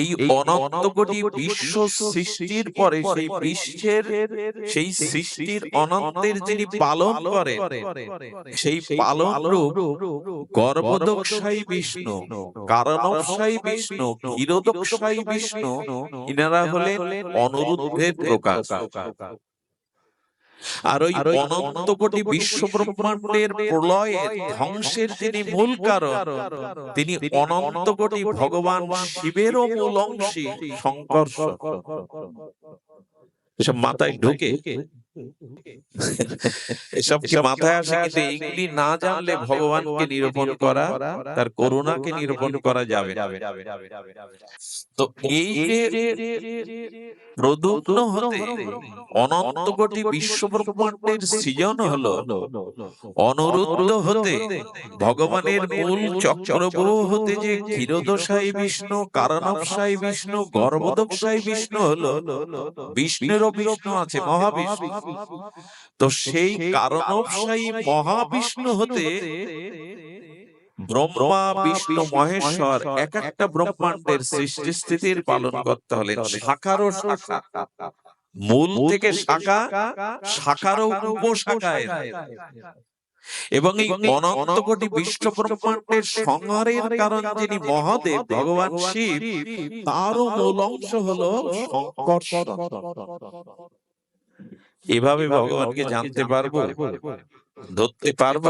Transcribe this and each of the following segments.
এই অনন্ত কোটি বিশ্ব সৃষ্টির পরে সেই বিশ্বের সেই সৃষ্টির অনন্তের যিনি পালন করে সেই পালন রূপ গর্ভদক্ষাই বিষ্ণু কারণক্ষাই বিষ্ণু ক্ষীরদক্ষাই বিষ্ণু ইনারা হলেন অনুরুদ্ধের প্রকাশ। আর ওই অনন্ত কোটি বিশ্ব ব্রহ্মাণ্ডের প্রলয়ের ধ্বংসের যিনি মূল কারণ তিনি অনন্ত কোটি ভগবান শিবেরও মূল অংশী শঙ্কর এসব মাথায় ঢুকে এসব কি মাথায় আসে কিন্তু এগুলি না জানলে ভগবানকে নিরূপণ করা তার করুণাকে নিরূপণ করা যাবে। তো এই যে প্রদুগ্ন হতে অনন্ত কোটি বিশ্ব ব্রহ্মাণ্ডের সৃজন হলো। অনুরুদ্ধ হতে ভগবানের মূল চক্রব্যূহ হতে যে ক্ষীরদশাই বিষ্ণু কারণবসাই বিষ্ণু গর্ভদশাই বিষ্ণু হলো। বিষ্ণুরও বিষ্ণু আছে মহাবিষ্ণু। তো সেই কারণবসাই মহাবিষ্ণু হতে ব্রহ্মা বিষ্ণু মহেশ্বর এক একটা ব্রহ্মাণ্ডের সৃষ্টি স্থিতির পালন করতে হলেন শাখারও শাখা মূল থেকে শাখা শাখারও উপশাখায় এবং এই অনন্ত কোটি বিশ্ব ব্রহ্মাণ্ডের সংহারের কারণ যিনি মহাদেব ভগবান শিব তারও মূল অংশ হলো শঙ্কর এভাবে ভগবানকে জানতে পারব ধরতে পারব।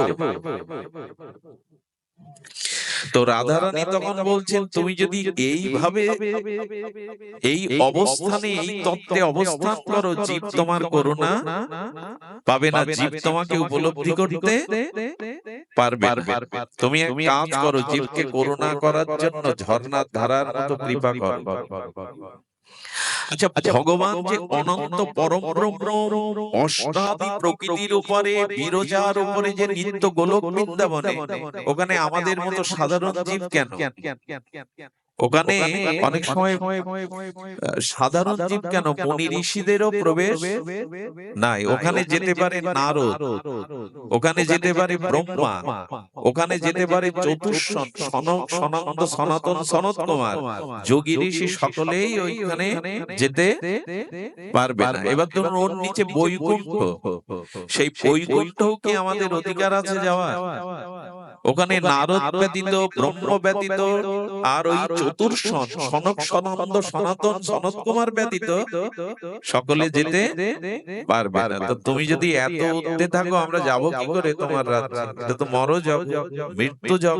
তো রাধারানী তখন বলছেন তুমি যদি এইভাবে এই অবস্থানে এই তত্ত্বে অবস্থান করো জীব তোমার করুণা। পাবে না জীব তোমাকে উপলব্ধি করতে? পারবে। তুমি এক কাজ করো জীবকে করুণা করার জন্য ঝর্ণার ধারার মতো কৃপা করো। আচ্ছা ভগবান যে অনন্ত পরম অষ্টাদি প্রকৃতির উপরে বিরজার উপরে যে নিত্য গোলক বৃন্দাবনে ওখানে আমাদের মতো সাধারণ জীব কেন? ওখানে অনেক সময় সাধারণ জীব কেন? মুনি ঋষিদেরও প্রবেশ নাই। ওখানে যেতে পারে নারদ। ওখানে যেতে পারে ব্রহ্মা। ওখানে যেতে পারে সনন্দ সনাতন সনত কুমার। যোগী ঋষি সকলেই ওইখানে যেতে পারবে না। এবার ধরুন ওর নিচে বৈকুণ্ঠ। সেই বৈকুণ্ঠও কি আমাদের অধিকার আছে যাওয়া ওখানে নারদ ব্যতীত ব্রহ্ম ব্যতীত আর ওই চতুর্শন সনক সনন্দ সনাতন সনত কুমার ব্যতীত সকলে যেতে পারবে না। তো তুমি যদি এত উঠতে থাকো আমরা যাব কি করে তোমার এটা তো মরো যাও মৃত্যু যাও।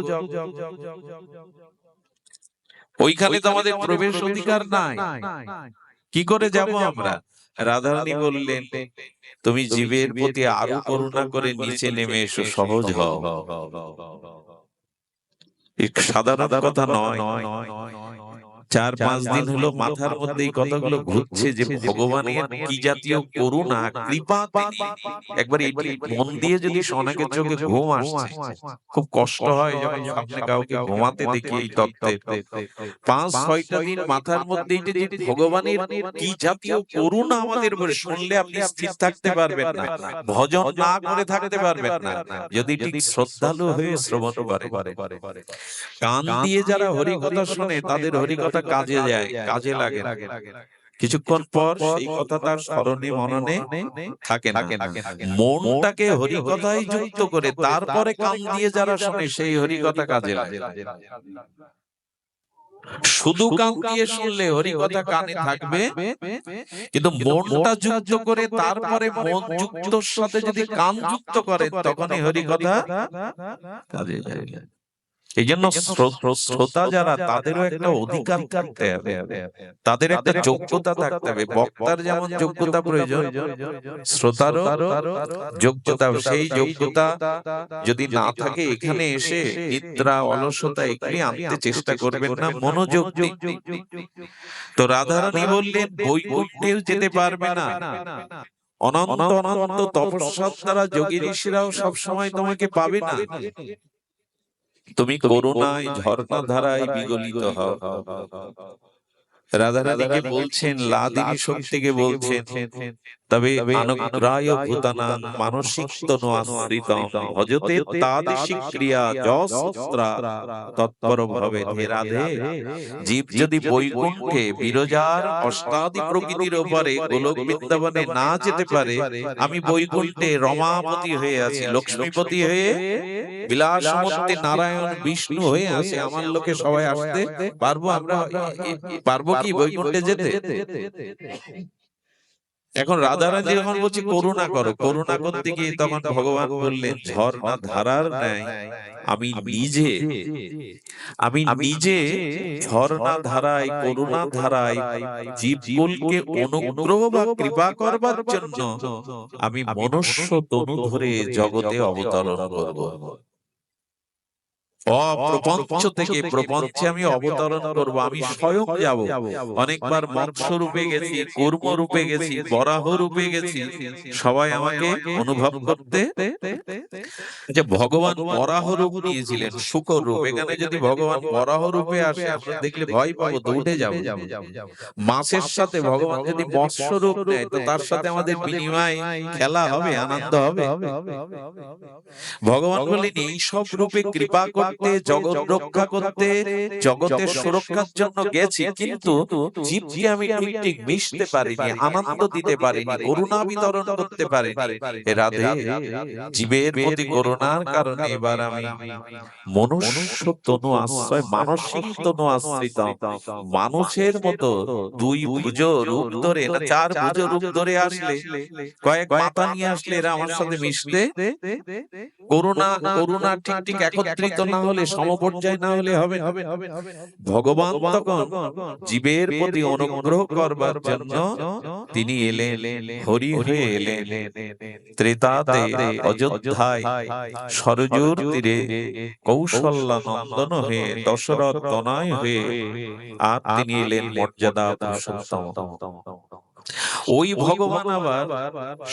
ওইখানে তো আমাদের প্রবেশ অধিকার নাই। কি করে যাব আমরা? রাধারানী বললেন তুমি জীবের প্রতি আরও করুণা করে নিচে নেমে এসো সহজ হও। সাধারণ কথা নয়। চার পাঁচ দিন হলো মাথার মধ্যে কথাগুলো ঘুরছে যে ভগবানের কি জাতীয় করুণা কৃপা একবার মন দিয়ে যদি সোনাকের চোখে ঘুম আসছে খুব কষ্ট হয় যখন সামনে কাউকে ঘুমাতে দেখি এই পাঁচ ছয়টা দিন মাথার মধ্যে যে ভগবানের কি জাতীয় করুণা আমাদের উপরে শুনলে আপনি স্থির থাকতে পারবেন না। ভজন না করে থাকতে পারবেন না। যদি ঠিক শ্রদ্ধালু হয়ে শ্রবণ করে কান দিয়ে যারা হরি কথা শোনে তাদের হরি কথা কাজে যায় কাজে লাগে। কিছুক্ষণ পর সেই কথা তার স্মরণে মননে থাকে না। মনটাকে হরি কথায় যুক্ত করে তারপরে কান দিয়ে যারা শোনে সেই হরি কথা কাজে লাগে। শুধু কান দিয়ে শুনলে হরি কথা কানে থাকবে কিন্তু মনটা যুক্ত করে তারপরে মন যুক্তর সাথে যদি কান যুক্ত করে তখনই হরি কথা কাজে যায়। এই জন্য শ্রো- শ্রো- শ্রোতা যারা তাদেরও একটা অধিকার থাকতে হবে। তাদের একটা যোগ্যতা থাকতে হবে। বক্তার যেমন যোগ্যতা প্রয়োজন শ্রোতারও যোগ্যতা সেই যোগ্যতা যদি না থাকে এখানে এসে নিদ্রা অলসতা এগুলি আনতে চেষ্টা করবেন না। মনোযোগ। তো রাধারানী বললেন বই বৈকুণ্ঠেও যেতে পারবে না। অনন্ত অনন্ত তপস্যার দ্বারা যোগী ঋষিরাও সবসময় তোমাকে পাবে না। তুমি করুণায় ঝর্ণা ধারায় বিগলিত হও। রাধারানীকে বলছেন লাদিনী শক্তিকে বলছেন তবে অনুগ্রায় ভূতানাং মানসিক তনু আশ্রিতম। ভজতে ক্রিয়া যস্ত্রা তৎপর ভবে হে রাধে। জীব যদি বৈকুণ্ঠে বিরজার অষ্টাদি প্রকৃতির উপরে গোলক বৃন্দাবনে না যেতে পারে আমি বৈকুণ্ঠে রমাপতি হয়ে আছি লক্ষ্মীপতি হয়ে বিলাসমূর্তি নারায়ণ বিষ্ণু হয়ে আছে আমার লোকে সবাই আসতে পারব আমরা পারব কি বৈকুণ্ঠে যেতে? এখন রাধারানী যখন বলছি করুণা করো করুণা করতে গিয়ে তখন ভগবান বললেন ঝর্ণা ধারার ন্যায় আমি নিজে আমি নিজে ঝর্ণা ধারায় করুণা ধারায় জীবকুলকে অনুগ্রহ বা কৃপা করবার জন্য আমি মনুষ্য তনু ধরে জগতে অবতরণ করব। অপ্রপঞ্চ থেকে প্রপঞ্চে আমি অবতরণ করব আমি স্বয়ং যাব। অনেকবার মৎস্য রূপে গেছি কর্ম রূপে গেছি বরাহ রূপে গেছি। সবাই আমাকে অনুভব করতে যে ভগবান বরাহ রূপ নিয়েছিলেন শুকর রূপ এখানে যদি ভগবান বরাহ রূপে আসে আমরা দেখলে ভয় পাবো উঠে যাব। মাছের সাথে ভগবান যদি মৎস্য রূপ নেয় তো তার সাথে আমাদের বিনিময় খেলা হবে আনন্দ হবে। ভগবান বলেন এই সব রূপে কৃপা করতে জগৎ রক্ষা করতে জগতের সুরক্ষার জন্য গেছি কিন্তু জীবকে আমি ঠিক ঠিক মিশতে পারিনি আনন্দ দিতে পারিনি করুণা বিতরণ করতে পারিনি। রাধে জীবের প্রতি করুণার কারণে এবার আমি মনুষ্য তনু আশ্রয় মানসিক তনু আশ্রিত। মানুষের মতো দুই ভুজ রূপ ধরে না চার ভুজ রূপ ধরে আসলে কয়েক মাথা নিয়ে আসলে এরা আমার সাথে মিশতে করুণা করুণা ঠিক ঠিক একত্রিত না হলে সমপর্যায় না হলে হবে। ভগবান তখন জীবের প্রতি অনুগ্রহ করবার জন্য তিনি এলেন হরি হয়ে এলেন। ত্রেতাতে অযোধ্যায় সরজুর তীরে কৌশল্যা নন্দন হয়ে দশরথ তনয় হয়ে আর তিনি এলেন মর্যাদা পুরুষোত্তম। ওই ভগবান আবার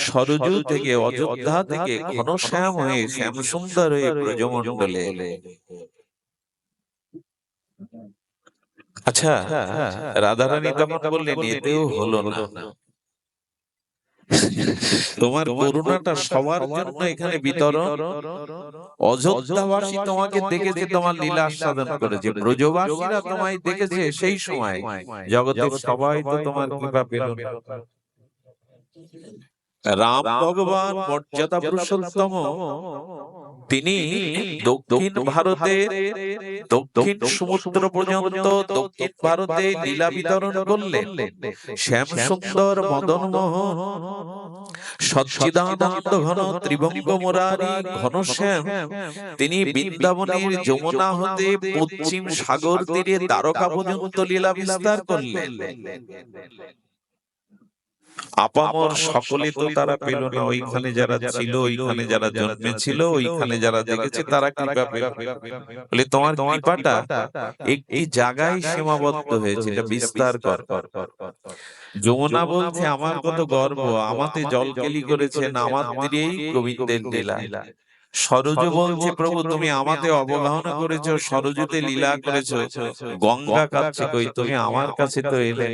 সরজু থেকে অযোধ্যা থেকে ঘনশ্যাম হয়ে শ্যাম সুন্দর হয়ে ব্রজমণ্ডলে। আচ্ছা রাধারানী তখন বললেন এতেও হলো না। তোমার করুণাটা সবার জন্য এখানে বিতরণ। অযোধ্যাবাসী তোমাকে দেখেছে তোমার লীলা আস্বাদন করেছে। ব্রজবাসীরা তোমায় দেখেছে সেই সময়। জগতের সবাই তো তোমার কৃপা পেল। রাম ভগবান মর্যাদা পুরুষোত্তম তিনি দক্ষিণ ভারতের দক্ষিণ সমুদ্র পর্যন্ত দক্ষিণ ভারতে লীলা বিতরণ করলেন। শ্যাম সুন্দর মদন মোহন সচ্চিদানন্দ ঘন ত্রিভঙ্গ মুরারি ঘনশ্যাম তিনি বৃন্দাবনের যমুনা হতে পশ্চিম সাগর তীরে দ্বারকা পর্যন্ত লীলা বিস্তার করলেন। আপামর সকলে তো তারা পেল না ওইখানে যারা ছিল ওইখানে যারা জন্মেছিল ওইখানে যারা দেখেছে তারা বলে তোমার কৃপাটা একটি জায়গায় সীমাবদ্ধ হয়েছে এটা বিস্তার কর। যমুনা বলছে আমার কত গর্ব আমাতে জল কেলি করেছেন আমার তীরেই গোবিন্দের লীলা। সরজ বলছে প্রভু তুমি আমাতে অবগাহন করেছ সরজুতে লীলা করেছ। গঙ্গা কাছে কই তুমি আমার কাছে তো এলে।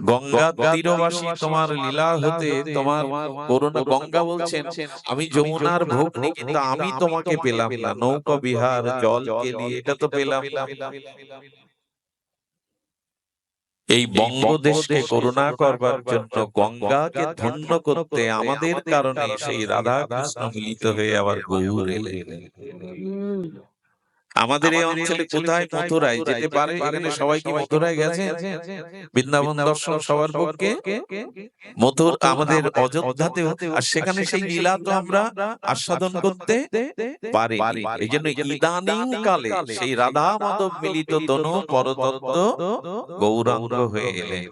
গঙ্গা তীরবাসী তোমার লীলা হতে তোমার করুণা গঙ্গা বলছেন আমি যমুনার ভোগ নিই কিন্তু আমি তোমাকে পেলাম না নৌকা বিহার জল কেলি এটা তো পেলাম এই বঙ্গদেশকে করুণা করবার জন্য গঙ্গাকে ধন্য করতে আমাদের কারণে সেই রাধা কৃষ্ণ মিলিত হয়ে আবার গৌর এলেন। আমাদের এই অঞ্চলে কোথায় মথুরায় যেতে পারে? এখানে সবাই কি মথুরায় গেছে বৃন্দাবন দর্শন সবার পক্ষে? মথুর আমাদের অযোধ্যাতেও আর সেখানে সেই লীলা তো আমরা আস্বাদন করতে পারি। এই জন্য ইদানিং কালে সেই রাধা মাধব মিলিত তনু পরতত্ত্ব গৌরাঙ্গ হয়ে এলেন।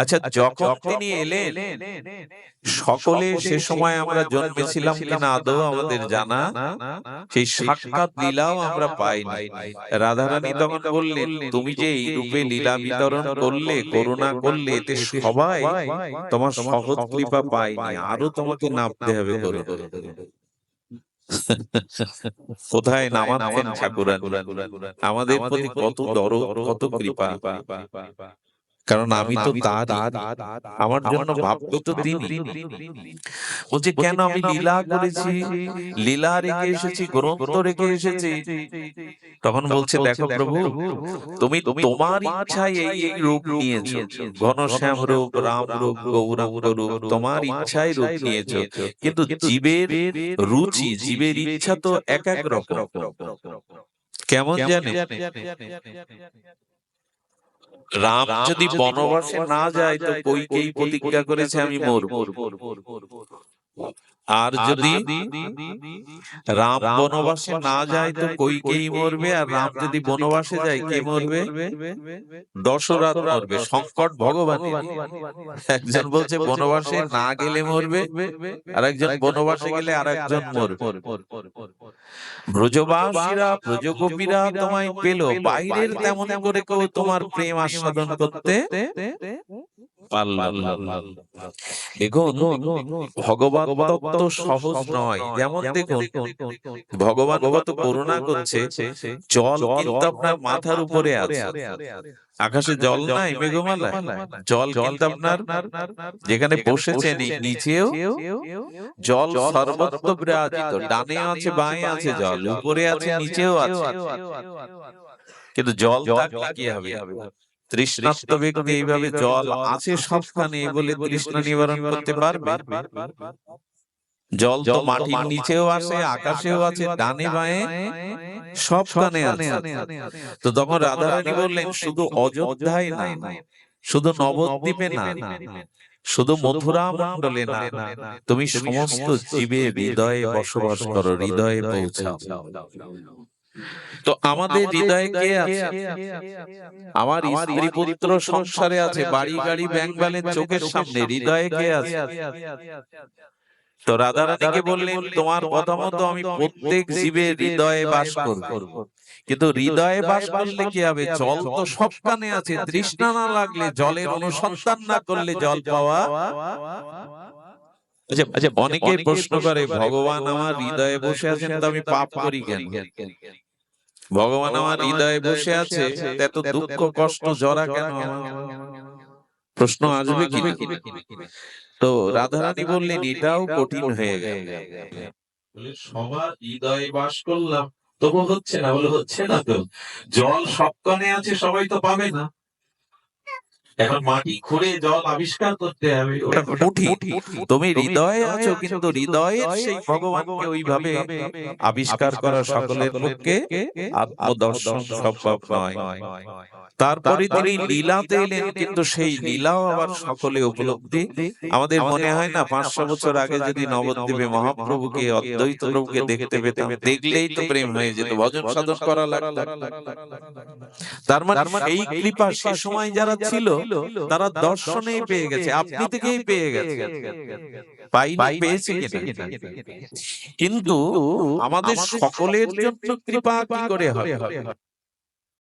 আচ্ছা যখন তিনি এলেন সকলে সে সময় আমরা জন্মেছিলাম কিনা? আদৌ আমাদের জানা? সেই সাক্ষাৎ লীলাও আমরা পাইনি রাধারানী তখন বললেন, তুমি যে এই রূপে লীলা বিতরণ করলে, করুণা করলে, এতে সবাই তোমার সহজ কৃপা পায়নি, আরও তোমাকে নামতে হবে কোথায় নামাচ্ছেন ঠাকুরান? আমাদের প্রতি কত দর কত কৃপা। কারণ আমি তো তার আমার জন্য ভাবতো তো তিনি। বলছে কেন আমি লীলা করেছি? লীলা রেখে এসেছি গ্রন্থ রেখে এসেছি। তখন বলছে দেখো প্রভু তুমি তোমার ইচ্ছায় এই এই রূপ নিয়েছো। ঘনশ্যাম রূপ রাম রূপ গৌরাঙ্গ রূপ তোমার ইচ্ছায় রূপ নিয়েছো। কিন্তু জীবের রুচি জীবের ইচ্ছা তো এক এক রকম। কেমন জানে? রাম যদি বনবাসে না যায় তো কইকেই প্রতিজ্ঞা করেছে আমি মরব? আর যদি রাম বনবাসে না যায় তো কইকেই মরবে? আর রাম যদি বনবাসে যায় কে মরবে? দশরথ মরবে। সংকট ভগবান। একজন বলছে বনবাসে না গেলে মরবে আর একজন বনবাসে গেলে আর একজন মরবে। ব্রজবাসীরা ব্রজগোপীরা তোমায় পেল। বাইরের তেমন করে কেউ তোমার প্রেম আস্বাদন করতে ভগবান তত্ত্ব সহজ নয়। যেমন দেখুন ভগবান কত করুণা করছে জল কিন্তু আপনার মাথার উপরে আছে। আকাশে জল নাই মেঘমালা জল কিন্তু আপনার যেখানে বসেছেন নিচেও জল সর্বত্র বিরাজিত ডানে আছে বাঁয়ে আছে জল উপরে আছে নিচেও আছে। কিন্তু জল থাকলে কি হবে? ব্যক্তি এইভাবে জল আছে সবখানে বলে তৃষ্ণা নিবারণ করতে পারবে। জল তো মাটির নিচেও আছে আকাশেও আছে ডানে বাঁয়ে সবখানে আছে। তো তখন রাধারানী বললেন শুধু অযোধ্যায় না শুধু নবদ্বীপে না শুধু মথুরা মণ্ডলে না তুমি সমস্ত জীবের হৃদয়ে বসবাস করো হৃদয়ে পৌঁছাও। তো আমাদের হৃদয়ে কে আছে? আমার স্ত্রী পুত্র সংসারে আছে বাড়ি গাড়ি ব্যাংক ব্যালেন্স চোখের সামনে হৃদয়ে কে আছে? তো রাধারানীকে বললেন তোমার কথা মতো আমি প্রত্যেক জীবের হৃদয়ে বাস করব। কিন্তু হৃদয়ে বাস করলে কি হবে? জল তো সবখানে আছে তৃষ্ণা না লাগলে জলের অনুসন্ধান না করলে জল পাওয়া আচ্ছা আচ্ছা অনেকে প্রশ্ন করে ভগবান আমার হৃদয়ে বসে আছেন তো আমি পাপ করি কেন? ভগবান আমার হৃদয়ে বসে আছে এত দুঃখ কষ্ট জরা কেন? প্রশ্ন আসবে কি? তো রাধারানী বললেন এটাও কঠিন হয়ে গেল। বলে, সবার হৃদয়ে বাস করলাম। তবু হচ্ছে না। বলে হচ্ছে না তো। জল সবখানে আছে সবাই তো পাবে না। এখন মাটি খুঁড়ে জল আবিষ্কার করতে হবে। ওটা তুমি হৃদয়ে আছো কিন্তু হৃদয়ের সেই ভগবানকে ওইভাবে আবিষ্কার করা সকলের পক্ষে আত্মদর্শন সম্ভব নয়। তারপরে তিনি লীলাতে এলেন কিন্তু সেই লীলাও আবার সকলে উপলব্ধি। আমাদের মনে হয় না পাঁচশো বছর আগে যদি নবদ্বীপে মহাপ্রভুকে অদ্বৈত প্রভুকে দেখতে পেতাম দেখলেই তো প্রেম হয়ে যেত ভজন সাধন করা লাগতো। তার মানে সেই কৃপা সে সময় যারা ছিল তারা দর্শনেই পেয়ে গেছে আপনি থেকেই পেয়ে গেছে। পাইনি পেয়েছে কিন্তু আমাদের সকলের জন্য কৃপা কি করে হবে?